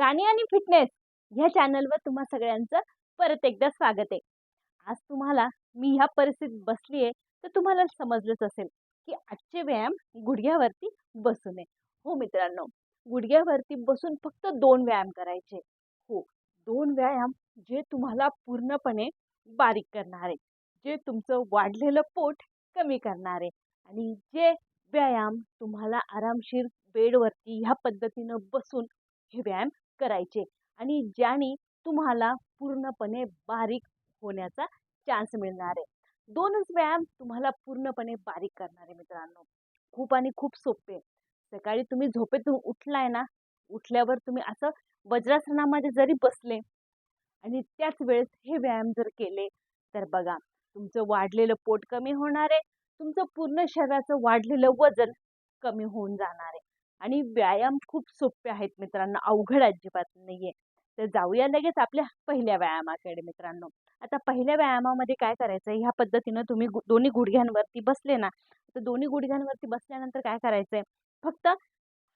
राणी आणि फिटनेस ह्या चॅनलवर तुम्हा सगळ्यांचं परत एकदा स्वागत आहे. आज तुम्हाला मी ह्या परिस्थितीत बसली आहे तर तुम्हाला समजलंच असेल की आजचे व्यायाम गुडघ्यावरती बसून आहे. हो मित्रांनो गुडघ्यावरती बसून फक्त दोन व्यायाम करायचे. हो दोन व्यायाम जे तुम्हाला पूर्णपणे बारीक करणार आहे. जे तुमचं वाढलेलं पोट कमी करणार आहे. आणि जे व्यायाम तुम्हाला आरामशीर बेडवरती ह्या पद्धतीनं बसून हे व्यायाम करायचे आणि ज्याने तुम्हाला पूर्णपणे बारीक होण्याचा चान्स मिळणार आहे. दोनच व्यायाम तुम्हाला पूर्णपणे बारीक करणार आहे मित्रांनो. खूप आणि खूप सोपे. सकाळी तुम्ही झोपेतून उठलाय ना उठल्यावर तुम्ही असं वज्रासनामध्ये जरी बसले आणि त्याच वेळेस हे व्यायाम जर केले तर बघा तुमचं वाढलेलं पोट कमी होणार आहे तुमचं पूर्ण शरीराचं वाढलेलं वजन कमी होऊन जाणार आहे. आणि व्यायाम खूप सोपे आहेत मित्रांनो. अवघड अजिबात नाही आहे तर जाऊया लगेच आपल्या पहिल्या व्यायामाकडे मित्रांनो. आता पहिल्या व्यायामामध्ये काय करायचं आहे ह्या पद्धतीनं तुम्ही दोन्ही गुडघ्यांवरती बसले ना तर दोन्ही गुडघ्यांवरती बसल्यानंतर काय करायचं आहे फक्त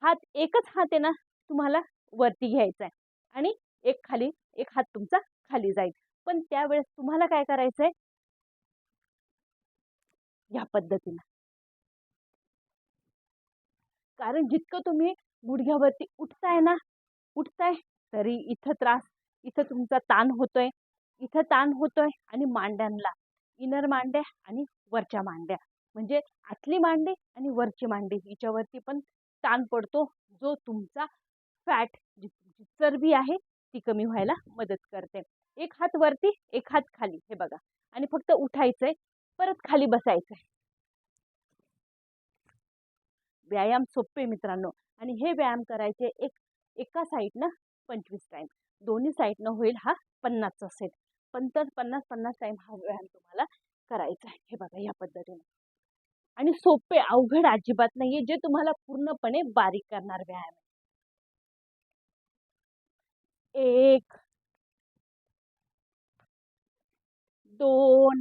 हात एकच हात आहे ना तुम्हाला वरती घ्यायचा आहे आणि एक खाली एक हात तुमचा खाली जाईल. पण त्यावेळेस तुम्हाला काय करायचं आहे ह्या पद्धतीनं. कारण जितकं तुम्ही गुडघ्यावरती उठताय ना उठताय तरी इथं त्रास इथं तुमचा ताण होतोय. इथं ताण होतोय आणि मांड्यांना इनर मांड्या आणि वरच्या मांड्या. म्हणजे आतली मांडी आणि वरची मांडी हिच्यावरती पण ताण पडतो. जो तुमचा फॅट जी चरबी आहे ती कमी व्हायला मदत करते. एक हात वरती एक हात खाली. हे बघा. आणि फक्त उठायचंय परत खाली बसायचंय. व्यायाम सोपे मित्रांनो. आणि हे व्यायाम करायचे एक एका साईडनं पंचवीस टाईम दोन्ही साईडनं होईल हा पन्नासचा सेट पण तर पन्नास पन्नास टाईम हा व्यायाम तुम्हाला करायचा आहे. हे बघा या पद्धतीने. आणि सोपे अवघड अजिबात नाहीये जे तुम्हाला पूर्णपणे बारीक करणार व्यायाम एक दोन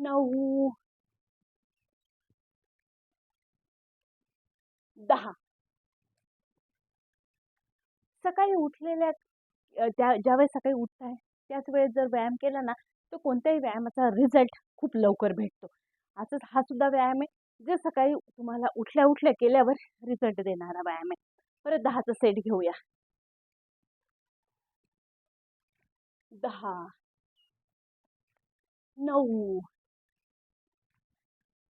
नऊ दहा सकाळी उठलेल्या त्या ज्यावेळेस सकाळी उठताय त्याच वेळेस जर व्यायाम केला ना तर कोणत्याही व्यायामाचा रिझल्ट खूप लवकर भेटतो असंच हा सुद्धा व्यायाम आहे जे सकाळी तुम्हाला उठल्या उठल्या केल्यावर रिझल्ट देणारा व्यायाम आहे परत दहाचा सेट घेऊया दहा नऊ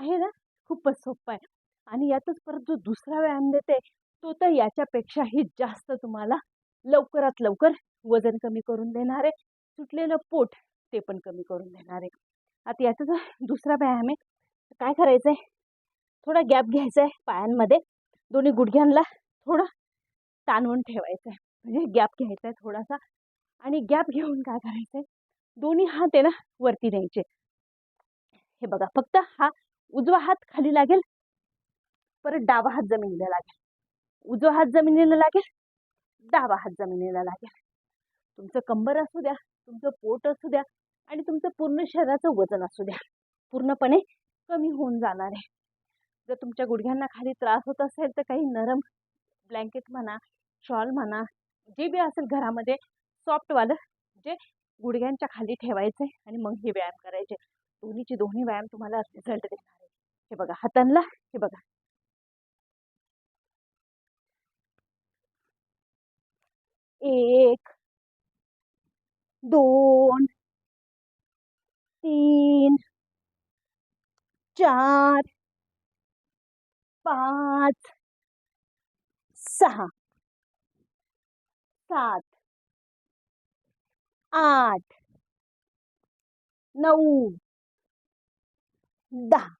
आहे ना खूपच सोपं आहे. आणि यातच परत जो दुसरा व्यायाम देते तो तर याच्यापेक्षाही जास्त तुम्हाला लवकरात लवकर वजन कमी करून देणार आहे. सुटलेलं पोट ते पण कमी करून देणार आहे. आता याचा जो दुसरा व्यायाम आहे काय करायचं आहे थोडा गॅप घ्यायचा आहे पायांमध्ये. दोन्ही गुडघ्यांना थोडं ताणवून ठेवायचं आहे म्हणजे गॅप घ्यायचा आहे थोडासा. आणि गॅप घेऊन काय करायचं आहे दोन्ही हात आहे ना वरती न्यायचे. हे बघा फक्त हा उजवा हात खाली लागेल परत डावा हात जमिनीला लागेल. उजवा हात जमिनीला लागेल डावा हात जमिनीला लागेल. तुमचं कंबर असू द्या तुमचं पोट असू द्या आणि तुमचं पूर्ण शरीराचं वजन असू द्या. पूर्णपणे कमी होऊन जाणार आहे. जर तुमच्या गुडघ्यांना खाली त्रास होत असेल तर काही नरम ब्लँकेट म्हणा शॉल म्हणा जे बी असेल घरामध्ये सॉफ्टवालं जे गुडघ्यांच्या खाली ठेवायचे आणि मग हे व्यायाम करायचे. दोन्हीची दोन्ही व्यायाम तुम्हाला रिझल्ट देणार. हे बघा हातांना हे बघा. एक, दोन, तीन, चार, पाच, सहा, सात, आठ, नऊ, दहा.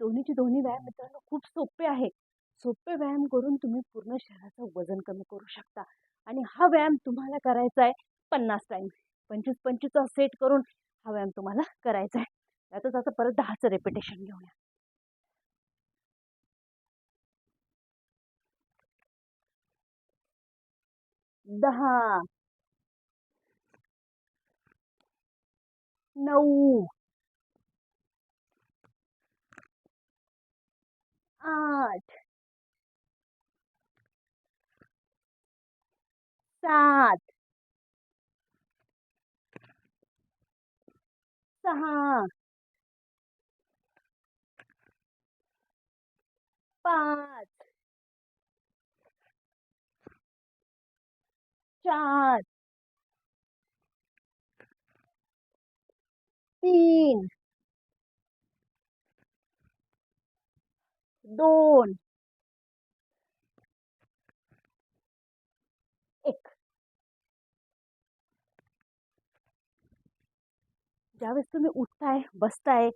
दोन्हीचे दोन्ही व्यायाम मित्रांनो खूप सोपे आहे. सोपे व्यायाम करून तुम्ही पूर्ण शरीराचं वजन कमी करू शकता. आणि हा व्यायाम तुम्हाला करायचा आहे पन्नास टाईम पंचवीस पंचवीसचा सेट करून हा व्यायाम तुम्हाला करायचा आहे. यातच आता परत दहाचं रेपिटेशन घेऊया. दहा. नऊ. आठ सात। सहा। पाच। चार। तीन। दोन. एक. ज्यावेळेस तुम्ही उठताय बसताय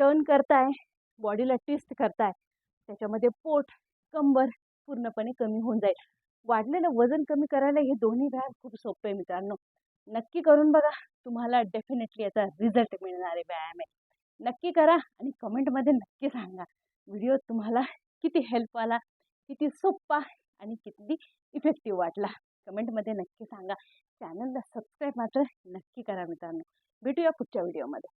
टर्न करताय बॉडीला ट्विस्ट करताय त्याच्यामध्ये पोट कंबर पूर्णपणे कमी होऊन जाईल. वाढलेलं वजन कमी करायला हे दोन्ही व्यायाम खूप सोपे आहे मित्रांनो. नक्की करून बघा तुम्हाला डेफिनेटली याचा रिझल्ट मिळणार आहे व्यायाम आहे नक्की करा आणि कमेंटमध्ये नक्की सांगा. व्हिडिओ तुम्हाला किती हेल्प आला किती सोप्पा आणि किती इफेक्टिव्ह वाटला. कमेंटमध्ये नक्की सांगा. चॅनलला सबस्क्राईब मात्र नक्की करा मित्रांनो. भेटूया पुढच्या व्हिडिओमध्ये